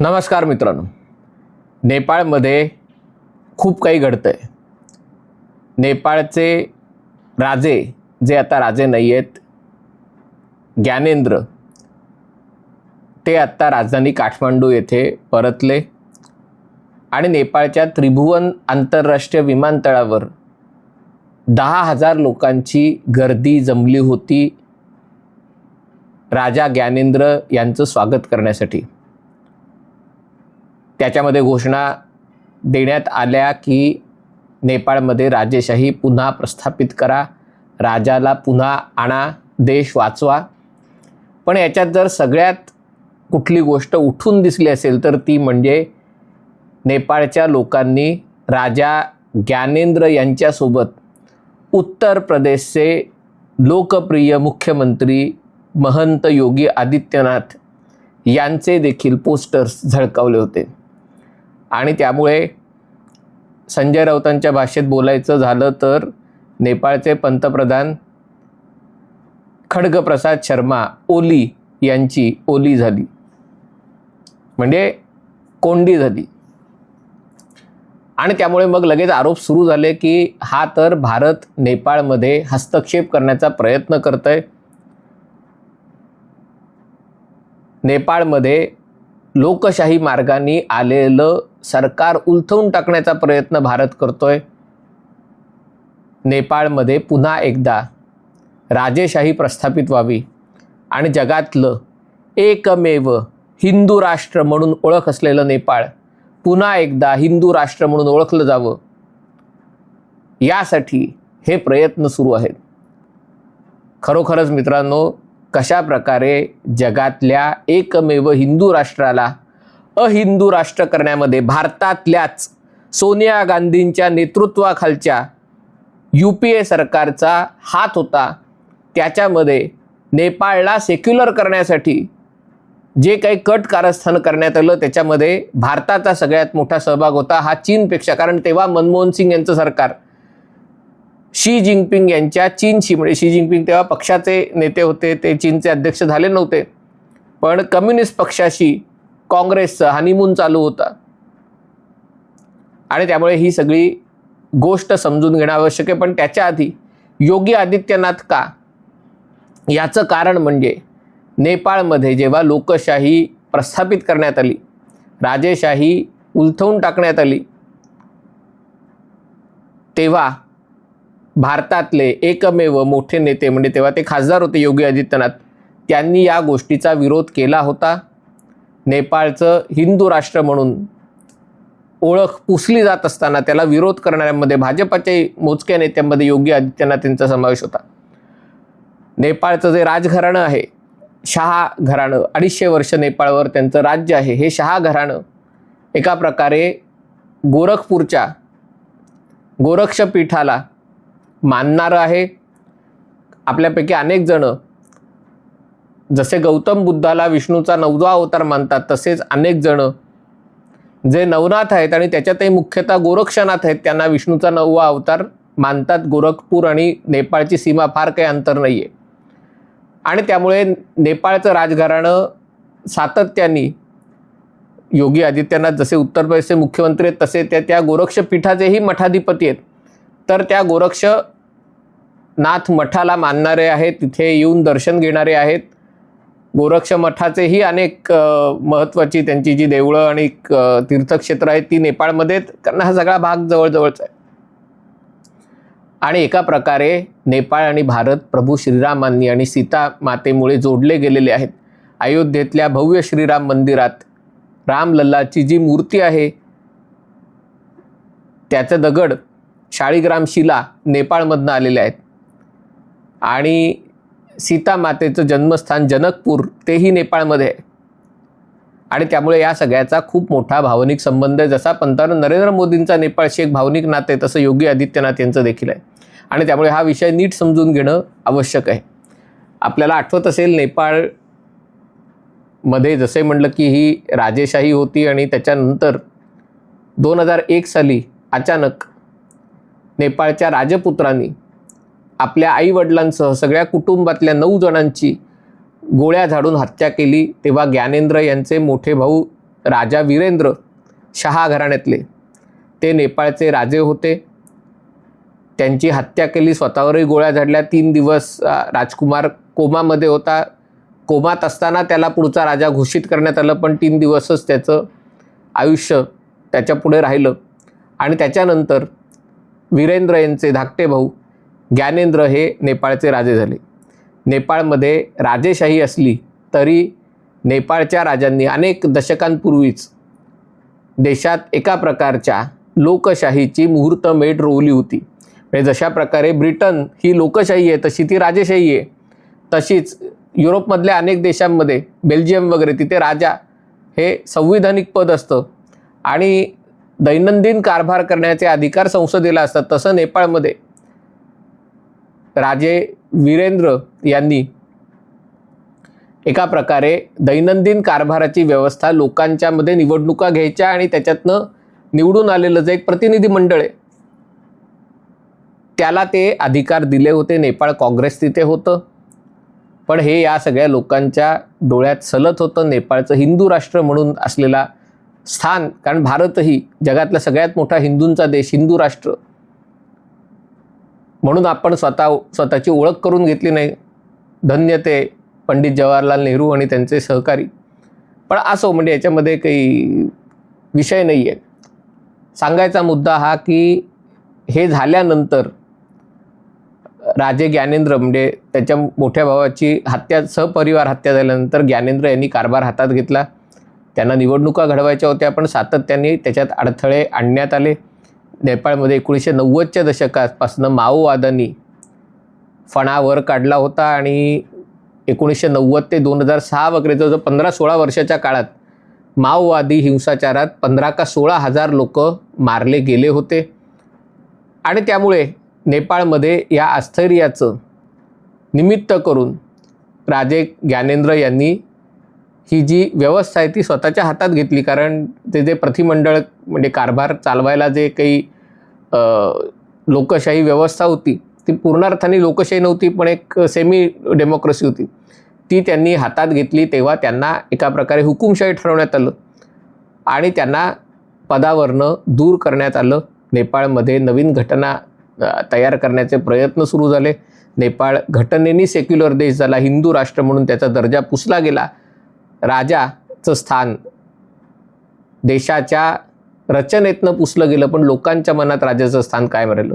नमस्कार मित्रांनो. नेपाळमध्ये खूप काही घडतं आहे नेपाळचे राजे जे आता राजे नाही आहेत ज्ञानेंद्र ते आत्ता राजधानी काठमांडू येथे परतले. आणि नेपाळच्या त्रिभुवन आंतरराष्ट्रीय विमानतळावर दहा हजार लोकांची गर्दी जमली होती राजा ज्ञानेंद्र यांचं स्वागत करण्यासाठी. त्याच्यामध्ये घोषणा देण्यात आल्या की नेपाळमध्ये राजेशाही पुन्हा प्रस्थापित करा राजाला पुन्हा आणा देश वाचवा. पण याच्यात जर सगळ्यात कुठली गोष्ट उठून दिसली असेल तर ती म्हणजे नेपाळच्या लोकांनी राजा ज्ञानेंद्र यांच्यासोबत उत्तर प्रदेशचे लोकप्रिय मुख्यमंत्री महंत योगी आदित्यनाथ यांचे देखील पोस्टर्स झळकावले होते. आणि त्यामुळे संजय राऊतांच्या भाषेत बोलायचं झालं तर नेपाळचे पंतप्रधान खडगप्रसाद शर्मा ओली यांची ओली झाली. म्हणजे कोंडी झाली. आणि त्यामुळे मग लगेच आरोप सुरू झाले की हा तर भारत नेपाळमध्ये हस्तक्षेप करण्याचा प्रयत्न करत आहे नेपाळमध्ये लोकशाही मार्गाने आलेलं सरकार उलथवून टाकण्याचा प्रयत्न भारत करतोय. नेपाळमध्ये पुन्हा एकदा राजेशाही प्रस्थापित व्हावी आणि जगातलं एकमेव हिंदू राष्ट्र म्हणून ओळख असलेलं नेपाळ पुन्हा एकदा हिंदू राष्ट्र म्हणून ओळखलं जावं. यासाठी हे प्रयत्न सुरू आहेत. खरोखरच मित्रांनो कशा प्रकारे जगातल्या एकमेव हिंदू राष्ट्राला अहिंदू राष्ट्र करण्यामध्ये भारतातल्याच सोनिया गांधींच्या नेतृत्वाखालच्या यू पी ए सरकारचा हात होता त्याच्यामध्ये नेपाळला सेक्युलर करण्यासाठी जे काही कट कारस्थान करण्यात आलं त्याच्यामध्ये भारताचा सगळ्यात मोठा सहभाग होता हा चीनपेक्षा. कारण तेव्हा मनमोहन सिंग यांचं सरकार शी जिनपिंग यांच्या चीनशी म्हणजे शी जिनपिंग तेव्हा पक्षाचे नेते होते ते चीनचे अध्यक्ष झाले नव्हते. पण कम्युनिस्ट पक्षाशी काँग्रेसचं हनीमून चालू होता. आणि त्यामुळे ही सगळी गोष्ट समजून घेणं आवश्यक आहे. पण त्याच्या आधी योगी आदित्यनाथ का? याचं कारण म्हणजे नेपाळमध्ये जेव्हा लोकशाही प्रस्थापित करण्यात आली राजेशाही उलथवून टाकण्यात आली तेव्हा भारतातले एकमेव मोठे नेते म्हणजे तेव्हा ते खासदार होते योगी आदित्यनाथ त्यांनी या गोष्टीचा विरोध केला होता. नेपाळचं हिंदू राष्ट्र म्हणून ओळख पुसली जात असताना त्याला विरोध करणाऱ्यांमध्ये भाजपाच्या मोजक्या नेत्यांमध्ये योगी आदित्यनाथ यांचा समावेश होता. नेपाळचं जे राजघराणं आहे शहा घराणं. अडीचशे वर्ष नेपाळवर त्यांचं राज्य आहे. हे शहा घराणं एका प्रकारे गोरखपूरच्या गोरक्षपीठाला मानणारं आहे. आपल्यापैकी अनेक जण जसे गौतम बुद्धाला विष्णूचा नववा अवतार मानतात तसेच अनेक जण जे नवनाथ आहेत आणि त्याच्यातही मुख्यतः गोरक्षनाथ आहेत त्यांना विष्णूचा नववा अवतार मानतात. गोरखपूर आणि नेपाळची सीमा फार काही अंतर नाही आहे आणि त्यामुळे नेपाळचं राजघराणं सातत्याने योगी आदित्यनाथ जसे उत्तर प्रदेशचे मुख्यमंत्री आहेत तसे त्या त्या गोरक्षपीठाचेही मठाधिपती आहेत. तर त्या गोरक्ष नाथ मठाला मानणारे आहेत तिथे येऊन दर्शन घेणारे आहेत. गोरक्ष मठाचेही अनेक महत्त्वाची त्यांची जी देवळं आणि तीर्थक्षेत्र आहेत ती नेपाळमध्ये आहेत. कारण हा सगळा भाग जवळजवळचा आहे. आणि एका प्रकारे नेपाळ आणि भारत प्रभू श्रीरामांनी आणि सीता मातेमुळे जोडले गेलेले आहेत. अयोध्येतल्या भव्य श्रीराम मंदिरात रामलल्लाची जी मूर्ती आहे त्याचं दगड शाळीग्राम शिला नेपाळमधनं आलेले आहेत. आणि सीता मातेचं जन्मस्थान जनकपूर तेही नेपाळमध्ये आहे. आणि त्यामुळे या सगळ्याचा खूप मोठा भावनिक संबंध आहे. जसा पंतप्रधान नरेंद्र मोदींचा नेपाळशी एक भावनिक नातं आहे तसं योगी आदित्यनाथ यांचं देखील आहे. आणि त्यामुळे हा विषय नीट समजून घेणं आवश्यक आहे. आपल्याला आठवत असेल नेपाळमध्ये जसे म्हटलं की ही राजेशाही होती आणि त्याच्यानंतर दोन हजार एक साली अचानक नेपाळच्या राजपुत्रांनी आपल्या आईवडिलांसह सगळ्या कुटुंबातल्या नऊ जणांची गोळ्या झाडून हत्या केली तेव्हा ज्ञानेंद्र यांचे मोठे भाऊ राजा वीरेंद्र शहा घराण्यातले. ते नेपाळचे राजे होते. त्यांची हत्या केली स्वतःवरही गोळ्या झाडल्या. तीन दिवस राजकुमार कोमामध्ये होता. कोमात असताना त्याला पुढचा राजा घोषित करण्यात आलं पण तीन दिवसच त्याचं आयुष्य त्याच्या पुढे राहिलं. आणि त्याच्यानंतर वीरेंद्र यांचे धाकटे भाऊ ज्ञानेंद्र हे नेपाळचे राजे झाले. नेपाळमध्ये राजेशाही असली तरी नेपाळच्या राजांनी अनेक दशकांपूर्वीच देशात एका प्रकारच्या लोकशाहीची मुहूर्तमेढ रोवली होती. म्हणजे जशा प्रकारे ब्रिटन ही लोकशाही आहे तशी ती राजेशाही आहे. तशीच युरोपमधल्या अनेक देशांमध्ये बेल्जियम वगैरे तिथे राजा हे संविधानिक पद असतं. आणि दैनंदिन कारभार करण्याचे अधिकार संसदेला असतात. तसं नेपाळमध्ये राजे वीरेंद्र यांनी एका प्रकारे दैनंदिन कारभाराची व्यवस्था लोकांच्यामध्ये निवडणुका घ्यायच्या आणि त्याच्यातनं निवडून आलेलं जे एक प्रतिनिधी मंडळ आहे त्याला ते अधिकार दिले होते. नेपाळ काँग्रेस तिथे होतं. पण हे या सगळ्या लोकांच्या डोळ्यात सलत होतं. नेपाळचं हिंदू राष्ट्र म्हणून असलेला स्थान कारण भारतही जगातला सगळ्यात मोठा हिंदूंचा देश हिंदू राष्ट्र म्हणून आपण स्वतः स्वतःची ओळख करून घेतली नाही. धन्य ते पंडित जवाहरलाल नेहरू आणि त्यांचे सहकारी. पण असो म्हणजे याच्यामध्ये काही विषय नाही आहे सांगायचा मुद्दा हा की हे झाल्यानंतर राजे ज्ञानेंद्र म्हणजे त्याच्या मोठ्या भावाची हत्या सहपरिवार हत्या झाल्यानंतर ज्ञानेंद्र यांनी कारभार हातात घेतला. त्यांना निवडणुका घडवायच्या होत्या पण सातत्याने त्याच्यात अडथळे आणण्यात आले. नेपाळमध्ये एकोणीसशे नव्वदच्या दशकापासून माओवादांनी फणावर काढला होता आणि एकोणीसशे नव्वद ते दोन हजार सहा वगैरे जो पंधरा सोळा वर्षाच्या काळात माओवादी हिंसाचारात पंधरा का सोळा हजार लोक मारले गेले होते. आणि त्यामुळे नेपाळमध्ये या आस्थैर्याचं निमित्त करून राजे ज्ञानेंद्र यांनी ही जी व्यवस्था आहे ती स्वतःच्या हातात घेतली कारण ते जे प्रतिमंडळ म्हणजे कारभार चालवायला जे काही लोकशाही व्यवस्था होती ती पूर्णार्थाने लोकशाही नव्हती पण एक सेमी डेमोक्रेसी होती. ती त्यांनी हातात घेतली तेव्हा त्यांना एका प्रकारे हुकुमशाही ठरवण्यात आलं आणि त्यांना पदावरनं दूर करण्यात आलं. नेपाळमध्ये नवीन घटना तयार करण्याचे प्रयत्न सुरू झाले. नेपाळ घटनेनी सेक्युलर देश झाला हिंदू राष्ट्र म्हणून त्याचा दर्जा पुसला गेला. राजाचं स्थान. देशाच्या रचनेतनं पुसलं गेलं पण लोकांच्या मनात राजाचं स्थान कायम राहिलं.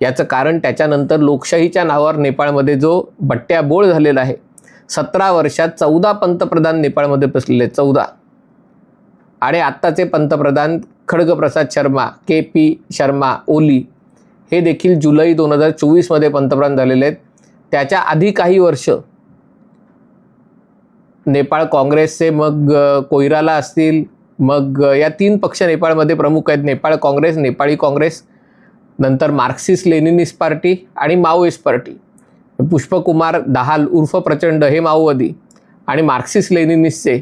याचं कारण त्याच्यानंतर लोकशाहीच्या नावावर नेपाळमध्ये जो बट्ट्याबोळ झालेला आहे सतरा वर्षात चौदा पंतप्रधान नेपाळमध्ये बसलेले चौदा. आणि आत्ताचे पंतप्रधान खडगप्रसाद शर्मा के पी शर्मा ओली हे देखील जुलै दोन हजार चोवीसमध्ये पंतप्रधान झालेले आहेत. त्याच्या आधी काही वर्ष नेपाळ काँग्रेसचे मग कोयराला असतील मग या तीन पक्ष नेपाळमध्ये प्रमुख आहेत. नेपाळ काँग्रेस नेपाळी काँग्रेस नंतर मार्क्सिस्ट लेनिनिस्ट पार्टी आणि माओइस्ट पार्टी. पुष्पकुमार दहाल उर्फ प्रचंड हे माओवादी आणि मार्क्सिस्ट लेनिनिस्टचे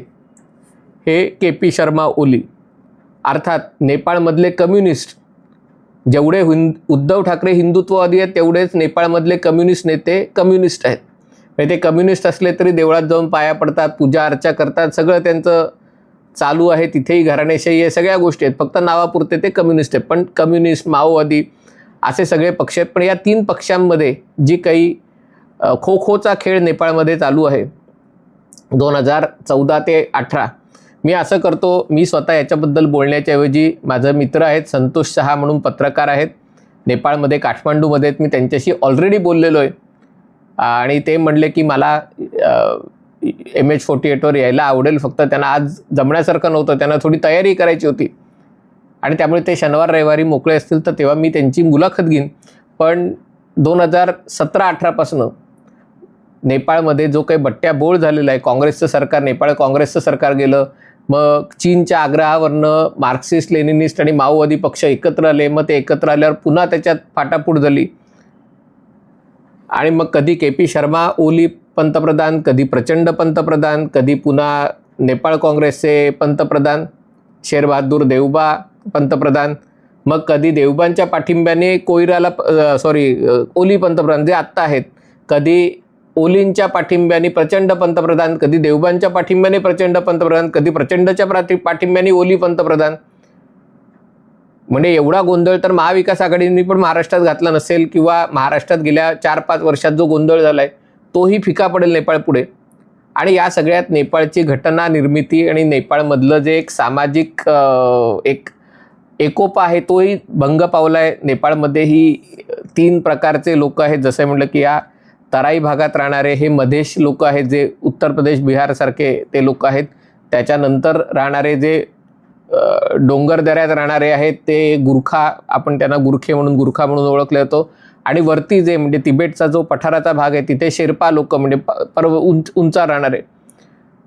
हे के पी शर्मा ओली. अर्थात नेपाळमधले कम्युनिस्ट जेवढे हिंद उद्धव ठाकरे हिंदुत्ववादी आहेत तेवढेच नेपाळमधले कम्युनिस्ट नेते कम्युनिस्ट आहेत. ते कम्युनिस्ट असले तरी देवळात जाऊन पाया पडतात पूजा अर्चा करतात सगळं त्यांचं चालू आहे तिथेही घराणेशाही आहे सगळ्या गोष्टी आहेत. फक्त नावापुरते ते कम्युनिस्ट आहेत. पण कम्युनिस्ट माओवादी असे सगळे पक्ष आहेत. पण या तीन पक्षांमध्ये जी काही खो खोचा खेळ नेपाळमध्ये चालू आहे दोन हजार चौदा ते अठरा मी असं करतो मी स्वतः याच्याबद्दल बोलण्याच्या ऐवजी माझं मित्र आहेत संतोष शहा म्हणून पत्रकार आहेत. नेपाळमध्ये काठमांडूमध्ये मी त्यांच्याशी ऑलरेडी बोललेलो आहे. आणि ते म्हणले की मला एम एच फोर्टी एटवर यायला आवडेल. फक्त त्यांना आज जमण्यासारखं नव्हतं. त्यांना थोडी तयारी करायची होती. आणि त्यामुळे ते शनिवार रविवारी मोकळे असतील तर तेव्हा मी त्यांची मुलाखत घेईन. पण दोन हजार सतरा अठरापासनं नेपाळमध्ये जो काही बट्ट्याबोळ झालेला आहे काँग्रेसचं सरकार नेपाळ काँग्रेसचं सरकार गेलं मग चीनच्या आग्रहावरनं मार्क्सिस्ट लेनिनिस्ट आणि माओवादी पक्ष एकत्र आले. मग ते एकत्र आल्यावर पुन्हा त्याच्यात फाटाफूट झाली. आणि मग कधी के पी शर्मा ओली पंतप्रधान कधी प्रचंड पंतप्रधान कधी पुन्हा नेपाळ काँग्रेसचे पंतप्रधान शेरबहादूर देवबा पंतप्रधान मग कधी देवबांच्या पाठिंब्याने कोयराला सॉरी ओली पंतप्रधान जे आत्ता आहेत कधी ओलींच्या पाठिंब्याने प्रचंड पंतप्रधान कधी देवबांच्या पाठिंब्याने प्रचंड पंतप्रधान कधी प्रचंडच्या प्राति पाठिंब्याने ओली पंतप्रधान म्हणजे एवढा गोंधळ तर महाविकास आघाडीने पण महाराष्ट्रात घातला नसेल किंवा महाराष्ट्रात गेल्या चार पाच वर्षात जो गोंधळ झाला आहे तोही फिका पडेल नेपाळ पुढे. आणि या सगळ्यात नेपाळची घटना निर्मिती आणि नेपाळमधलं जे एक सामाजिक एक एकोपा आहे तोही भंग पावलाय नेपाळमध्ये. ही तीन प्रकारचे लोक आहेत. जसं म्हटलं की या तराई भागात राहणारे हे मधेश लोक आहेत जे उत्तर प्रदेश बिहारसारखे ते लोक आहेत. त्याच्यानंतर राहणारे जे डोंगर दऱ्यात राहणारे आहेत ते गुरखा आपण त्यांना गुरखे म्हणून गुरखा म्हणून ओळखले जातो. आणि वरती जे म्हणजे तिबेटचा जो पठाराचा भाग आहे तिथे शेर्पा लोक म्हणजे पर्व उंच उंचा राहणारे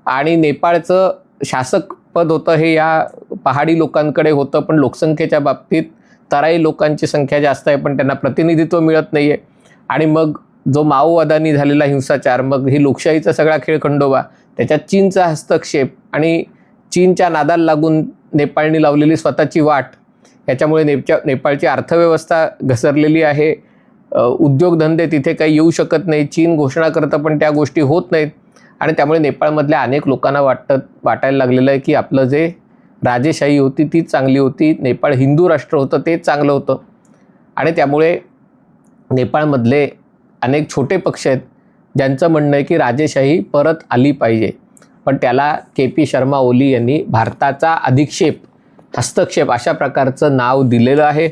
आणि नेपाळचं शासक पद होतं हे या पहाडी लोकांकडे होतं पण लोकसंख्येच्या बाबतीत तराई लोकांची संख्या जास्त आहे पण त्यांना प्रतिनिधित्व मिळत नाही आहे आणि मग जो माओवादांनी झालेला हिंसाचार मग ही लोकशाहीचा सगळा खेळ खंडोबा त्याच्यात चीनचा हस्तक्षेप आणि चीनच्या नादाला लागून नेपाळने लावलेली स्वतःची वाट. याच्यामुळे नेपा नेपाळची अर्थव्यवस्था घसरलेली आहे. उद्योगधंदे तिथे काही येऊ शकत नाही चीन घोषणा करतं पण त्या गोष्टी होत नाहीत. आणि त्यामुळे नेपाळमधल्या अनेक लोकांना वाटत वाटायला लागलेलं आहे की आपलं जे राजेशाही होती ती चांगली होती. नेपाळ हिंदू राष्ट्र होतं ते चांगलं होतं. आणि त्यामुळे नेपाळमधले अनेक छोटे पक्ष आहेत ज्यांचं म्हणणं आहे की राजेशाही परत आली पाहिजे. पण त्याला के पी शर्मा ओली यांनी भारताचा अधिक्षेप हस्तक्षेप अशा प्रकारचं नाव दिलेलं आहे.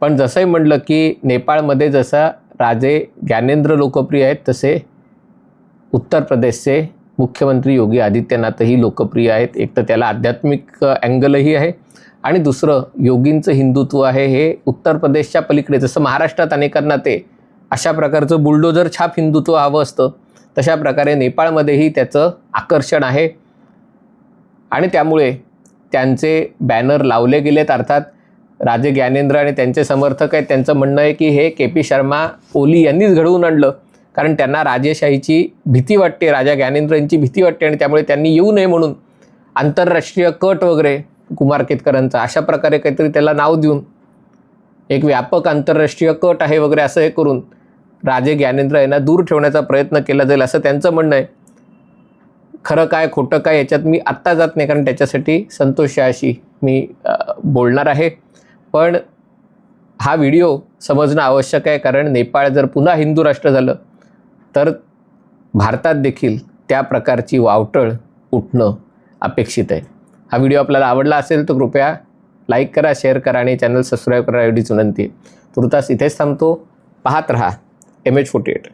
पण जसंही म्हटलं की नेपाळमध्ये जसं राजे ज्ञानेंद्र लोकप्रिय आहेत तसे उत्तर प्रदेशचे मुख्यमंत्री योगी आदित्यनाथही लोकप्रिय आहेत. एक तर त्याला आध्यात्मिक अँगलही आहे आणि दुसरं योगींचं हिंदुत्व आहे हे उत्तर प्रदेशच्या पलीकडे जसं महाराष्ट्रात अनेकांना ते अशा प्रकारचं बुलडोजर छाप हिंदुत्व हवं असतं. तशा प्रकारे नेपाळमध्येही त्याचं आकर्षण आहे. आणि त्यामुळे त्यांचे बॅनर लावले गेलेत अर्थात राजे ज्ञानेंद्र आणि त्यांचे समर्थक आहेत. त्यांचं म्हणणं आहे की हे के पी शर्मा ओली यांनीच घडवून आणलं. कारण त्यांना राजेशाहीची भीती वाटते राजा ज्ञानेंद्र यांची भीती वाटते आणि त्यामुळे त्यांनी येऊ नये म्हणून आंतरराष्ट्रीय कट वगैरे कुमार केतकरांचा अशा प्रकारे काहीतरी त्याला नाव देऊन एक व्यापक आंतरराष्ट्रीय कट आहे वगैरे असं हे करून राजे ज्ञानेंद्र यांना दूर ठेवण्याचा प्रयत्न केला जाईल असं त्यांचं म्हणणं आहे. खरं काय खोटं काय याच्यात मी आत्ता जात नाही कारण त्याच्यासाठी संतोष शहाशी मी बोलणार आहे. पण हा व्हिडिओ समजणं आवश्यक आहे कारण नेपाळ जर पुन्हा हिंदू राष्ट्र झालं तर भारतात देखील त्या प्रकारची वावटळ उठणं अपेक्षित आहे. हा व्हिडिओ आपल्याला आवडला असेल तर कृपया लाईक करा शेअर करा आणि चॅनल सबस्क्राईब करा एवढीच विनंती आहे. तुर्तास इथेच थांबतो. पाहत रहा. M H forty eight.